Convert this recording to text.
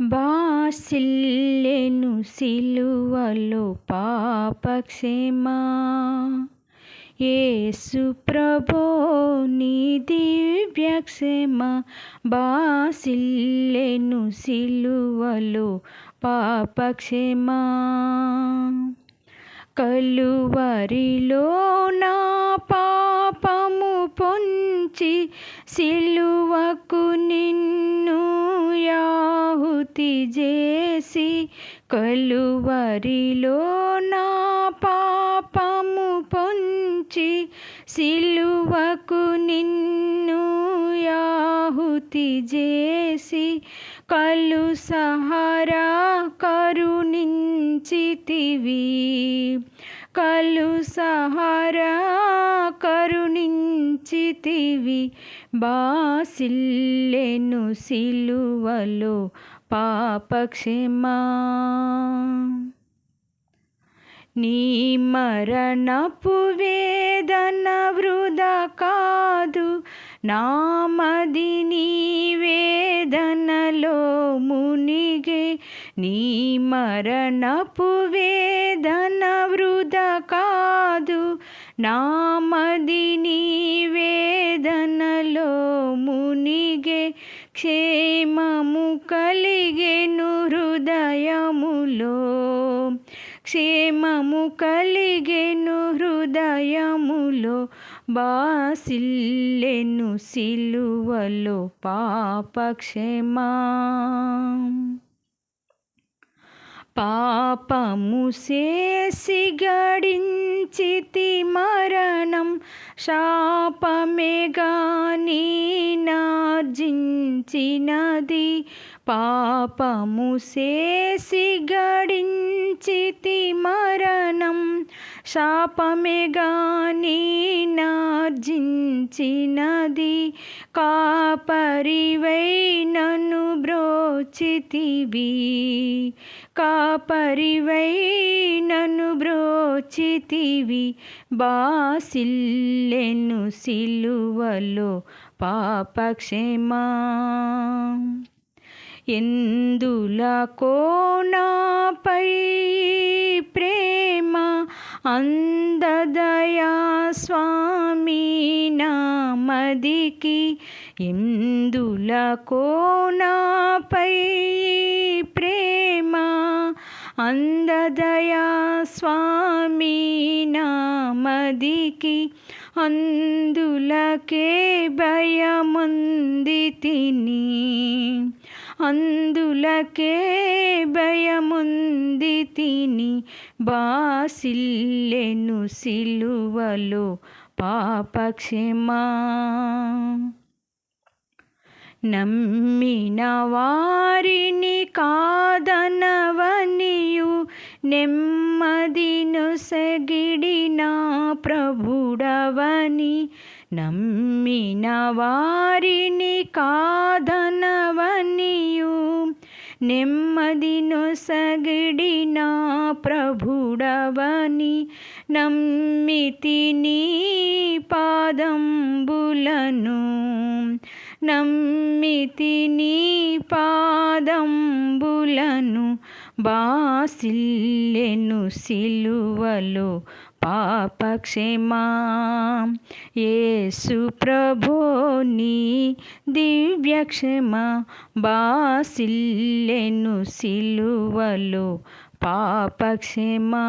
బాసిల్లెను సిలువలో పాపక్షమా. యేసు ప్రభో నీ దివ్యక్షమ. బాసిల్లెను సిలువలో పాపక్షమా. కలువరిలో నా పాపము పొంచి సిలువకు నిన్ను స్తుతి చేసి కలువరిలో నా పాపము పొంచి సిలువకు నిన్ను యాహుతి చేసి కలు సహారా కరుణించితివి. కలు సహారా కరుణించితివి. బాసిల్లెను సిలువలో పాపక్షమా. నీ మరణపు వేదన వృధా కాదు నామది నీ వేదనలో మునిగే. నీ మరణపు వేదన వృధా కాదు నామది నీ హృదయములో క్షేమము కలిగెను హృదయములో బాసిల్లెను సిలువలో పాపక్షేమా. పాపము చేసి గడించితి మరణం శాపమేగాని నార్జించినది పాపము చేసి గడించితి మరణం. శాపమేగా నార్జించినది. కాపరివై నన్ను బ్రోచితివి. కాపరివై నన్ను బ్రోచితివి. బాసిల్లెను సిలువలో పాపక్షేమా. ఎందులకో నాపై ప్రేమ అందదయా స్వామి నామదికి ఎందులకో నాపై ప్రేమ అందదయా స్వామి నామదికి అందులకే భయముంది తిని. అందులకే భయముంది తిని బాసిల్లెను సిలువలో పాపక్షమా. నమ్మిన వారిని కాదనవనియు నెమ్మదిను సగిడిన ప్రభుడవని నమ్మిన వారిని కాదనవనియు. నెమ్మదిను సగిడిన ప్రభుడవని నమ్మితి నీ పాదంబులను. నమ్మితి నీ పాదంబులను బాసిల్లెను సిలువలో పాపక్షేమా. యేసు ప్రభోని దివ్యక్షమ బాసిల్లెను సిలువలో పాపక్షేమా.